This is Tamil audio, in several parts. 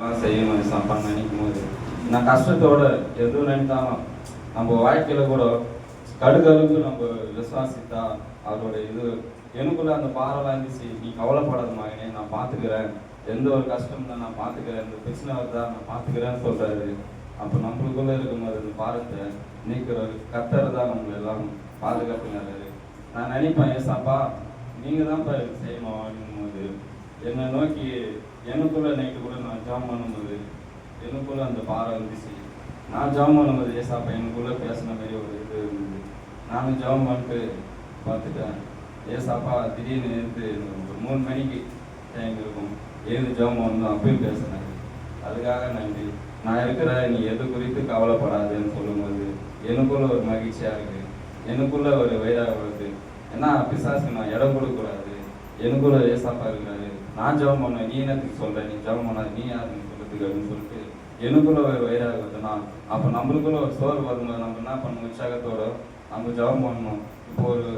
எல்லாம் செய்யணும் சாப்பாடு நினைக்கும் போது நான் கஷ்டத்தோட எதுவும் நினைத்தாலும் நம்ம வாழ்க்கையில கூட கடுகளவுக்கு நம்ம விசுவாசித்தா அவரோட இது எனக்குள்ள அந்த பாறைலாம் இருந்துச்சு. நீ கவலைப்படாத மகனே நான் பார்த்துக்கிறேன் எந்த ஒரு கஷ்டம் தான் நான் பார்த்துக்கிறேன் இந்த பிரச்சனை வருதா நான் பார்த்துக்கிறேன்னு சொல்றாரு. அப்போ நம்மளுக்குள்ள இருக்கும்போது இந்த பாரத்தை நீக்கிறவர் கத்தர் தான் நம்மள எல்லாம் பாதுகாப்புனாரு நான் நினைப்பேன் ஏசாப்பா நீங்க தான் எனக்கு செய்யணும் அப்படின்னும் போது என்னை நோக்கி எனக்குள்ள நைட்டு கூட நான் ஜாம் பண்ணும்போது எனக்குள்ள அந்த பாறை வந்துச்சு நான் ஜாம் பண்ணும்போது ஏசாப்பா எனக்குள்ள பேசின மாதிரி ஒரு இது இருந்தது. நானும் ஜாம் பண்ணிட்டு பார்த்துட்டேன். ஏசாப்பா திடீர்னு இருந்து ஒரு மூணு மணிக்கு டைம் இருக்கும் எழுந்து ஜாம் பண்ணணும் அப்பயும் பேசினேன். அதுக்காக நன்றி. நான் இருக்கிற நீ எது குறித்து கவலைப்படாதுன்னு சொல்லும்போது எனக்குள்ள ஒரு மகிழ்ச்சியாக இருக்கு. எனக்குள்ள ஒரு வயதாக வருது. ஏன்னா பிசாசுக்கு நான் இடம் கொடுக்கக்கூடாது. எனக்குள்ள ஏசாப்பா இருக்கிறாரு. நான் ஜெபம் பண்ணேன் நீ என்னத்துக்கு சொல்ற? நீ ஜெபம் பண்ணாது நீ யாருன்னு சொல்றதுக்கு அப்படின்னு சொல்லிட்டு எனக்குள்ள ஒரு வைராகம் வருதுன்னா அப்போ நம்மளுக்குள்ள ஒரு சோறு வரும்போது நம்ம என்ன பண்ணணும்? உற்சாகத்தோட நம்ம ஜெபம் பண்ணணும். இப்போ ஒரு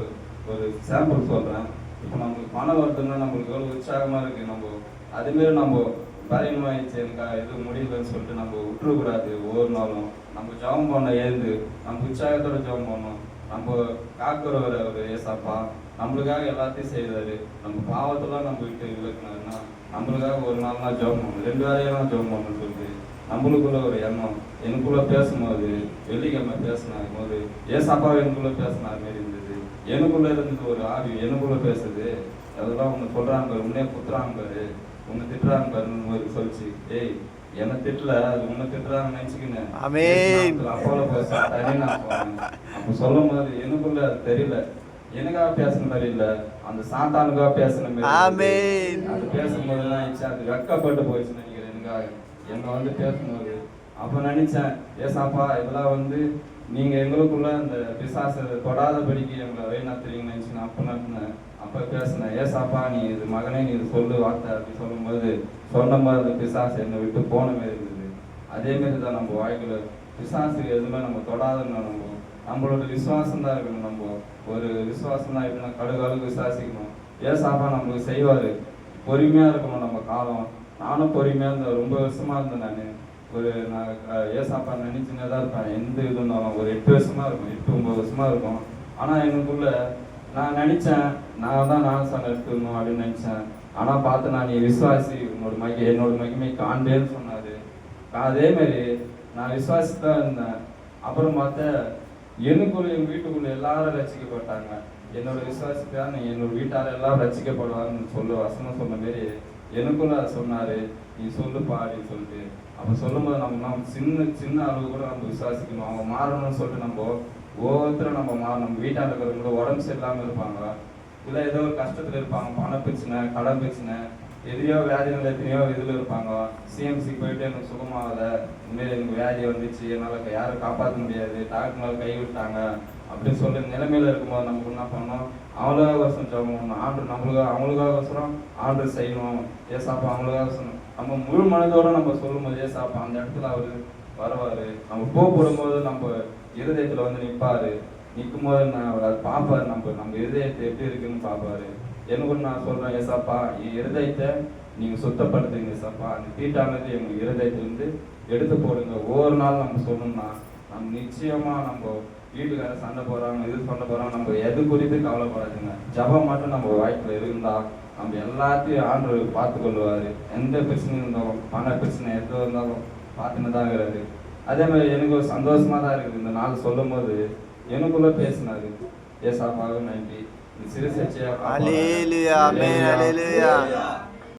ஒரு சாம்பிள் சொல்றேன். இப்போ நம்மளுக்கு பணம் வருதுன்னா நம்மளுக்கு எவ்வளோ உற்சாகமா இருக்கு. நம்ம அதுமாரி நம்ம பலவீனமாயிடுச்சு எனக்கா எதுவும் முடியலன்னு சொல்லிட்டு நம்ம விட்டுறக்கூடாது. ஒவ்வொரு நாளும் நம்ம ஜெபம் பண்ண ஏந்து நம்ம உற்சாகத்தோட ஜெபம் பண்ணணும். நம்ம காக்கிறவர் அவர் ஏசாப்பா நம்மளுக்காக எல்லாத்தையும் செய்தாரு நம்ம பாவத்தெல்லாம் நம்ம விட்டு விளக்குனாருன்னா நம்மளுக்காக ஒரு நாள் தான் ஜெபம் பண்ணணும். ரெண்டு வேலையெல்லாம் ஜெபம் பண்ணணும்னு சொல்லிட்டு நம்மளுக்குள்ள ஒரு எண்ணம் எனக்குள்ள பேசும்போது வெள்ளிக்கிழமை பேசினார். போது ஏசாப்பா எனக்குள்ள பேசினார் மாரி இருந்தது. எனக்குள்ள இருந்தது ஒரு ஆவி எனக்குள்ள பேசுது. அதெல்லாம் உன்னை சொல்றாங்க உன்னே குத்துறாங்க உன்னை திட்டுறாங்க பாருன்னு சொல்லிச்சு. ஏய் என்ன திட்டல அது உன்னை திட்டுறாங்க நினைச்சுக்கினேன். அப்போல பேச தனி நான் போனேன். அப்ப சொல்லும் போது எனக்குள்ள தெரியல. எனக்காக பேசுன மாதிரி இல்ல. அந்த சாத்தானுக்காக பேசுன மாதிரி. அது பேசும்போது தான் ஆயிடுச்சு. அது வெக்கப்பட்டு போயிடுச்சு நினைக்கிறேன். எனக்காக. என்ன வந்து பேசும்போது அப்ப நினைச்சேன் ஏசாப்பா இதெல்லாம் வந்து நீங்க எங்களுக்குள்ள அந்த பிசாசை தொடாதபடிக்கு எங்களை வழிநடத்துறீங்கன்னு நினைச்சு நான் பண்ணிருந்தேன் நடத்தினேன் அப்ப பேசினேன் ஏசாப்பா நீ இது மகனே நீ இது சொல்லு வார்த்தை அப்படி சொல்லும்போது சொன்ன மாதிரி அந்த பிசாசு என்னை விட்டு போன மாதிரி இருந்தது. அதே மாதிரி தான் நம்ம வாழ்க்கையில பிசாசு எதுவுமே நம்ம தொடாதுன்னு நம்ம நம்மளோட விசுவாசம் தான் இருக்கணும் நம்ம ஒரு விசுவாசம் தான் எப்படின்னா கடுகாலுக்கு விசுவாசிக்கணும் ஏசாப்பா நம்மளுக்கு செய்வாரு. பொறுமையா இருக்கணும் நம்ம காலம். நானும் பொறுமையா இருந்தேன். ரொம்ப வருஷமா இருந்தேன் நான். ஒரு நான் ஏசாப்பா நினைச்சுனே தான் இருப்பேன். எந்த இது இருந்தாலும் ஒரு எட்டு வருஷமா இருக்கும். எட்டு ஒன்பது வருஷமா இருக்கும். ஆனா எனக்குள்ள நான் நினைச்சேன் நான் தான் நான் சார் எடுத்துக்கணும் அப்படின்னு நினைச்சேன். ஆனா பார்த்து நான் நீ விசுவாசி உன்னோட மகி என்னோட மகிமை காண்டேன்னு சொன்னாரு. அதே மாதிரி நான் விசுவாசி தான் இருந்தேன். அப்புறம் பார்த்தா எனக்குள்ள எங்க வீட்டுக்குள்ள எல்லாரும் ரசிக்கப்பட்டாங்க. என்னோட விசுவாசித்தான் என்னோட வீட்டார் எல்லாம் ரசிக்கப்படுவாங்கன்னு சொல்லு வசனம் சொன்ன மாரி எனக்குள்ள அதை சொன்னாரு நீ சொல்லுப்பா அப்படின்னு சொல்லிட்டு. அப்ப சொல்லும்போது நம்ம நம்ம சின்ன சின்ன அளவு கூட நம்ம விசுவாசிக்கணும். அவங்க மாறணும்னு சொல்லிட்டு நம்ம ஒவ்வொருத்தரும் நம்ம மாறணும் நம்ம வீட்டாண்ட இருக்கிறவங்க கூட உடம்பு சரியில்லாம இருப்பாங்க இல்ல ஏதோ ஒரு கஷ்டத்துல இருப்பாங்க பண பிரச்சனை கடன் பிரச்சனை எதையோ வியாதி நிலையத்திலையோ இதில் இருப்பாங்க. சிஎம்சி போயிட்டு எனக்கு சுகமாகல. இனிமேல் எனக்கு வியாதி வந்துச்சு. என்னால் யாரும் காப்பாற்ற முடியாது. டாக்டர்னால கை விட்டாங்க. அப்படின்னு சொல்லி நிலைமையில இருக்கும்போது நமக்கு என்ன பண்ணணும்? அவங்களுக்காக வருஷம் ஜெபம் பண்ணணும். ஆண்டு நம்மளுக்காக அவங்களுக்காக வசரம் ஆண்டு செய்யணும். ஏசாப்பா அவங்களுக்காக சொல்லணும் நம்ம முழு மனதோட நம்ம சொல்லும்போது ஏசாப்பா அந்த இடத்துல அவர் வருவார். நம்ம போ நம்ம இருதயத்தில் வந்து நிற்பார் நிற்கும் போது நான் அவர் அதை நம்ம நம்ம இருதயத்தை எப்படி இருக்குன்னு பார்ப்பாரு. எனக்கு நான் சொல்றேன் ஏசாப்பா என் இருதயத்தை நீங்க சுத்தப்படுத்துங்க ஏசாப்பா. அந்த தீட்டானது எங்க இருதயத்திலிருந்து எடுத்து போடுங்க. ஒவ்வொரு நாள் நம்ம சொல்லணும்னா நம்ம நிச்சயமா நம்ம வீட்டுக்கார சண்டை போறாங்க இது சண்டை போறாங்க நம்ம எது குறித்து கவலைப்படாதுங்க. ஜபம் மட்டும் நம்ம வாழ்க்கையில இருந்தா நம்ம எல்லாத்தையும் ஆண்டு பார்த்து கொள்வாரு எந்த பிரச்சனையும் இருந்தாலும் பண பிரச்சனை எது இருந்தாலும் பார்த்துன்னு தான் இருக்கிறாரு. அதே மாதிரி எனக்கு ஒரு சந்தோஷமா தான் இருக்குது. இந்த நாள் சொல்லும் போது எனக்குள்ள பேசினாரு. ஏசாப்பாவும் நன்றி. Haleluya, amen, haleluya.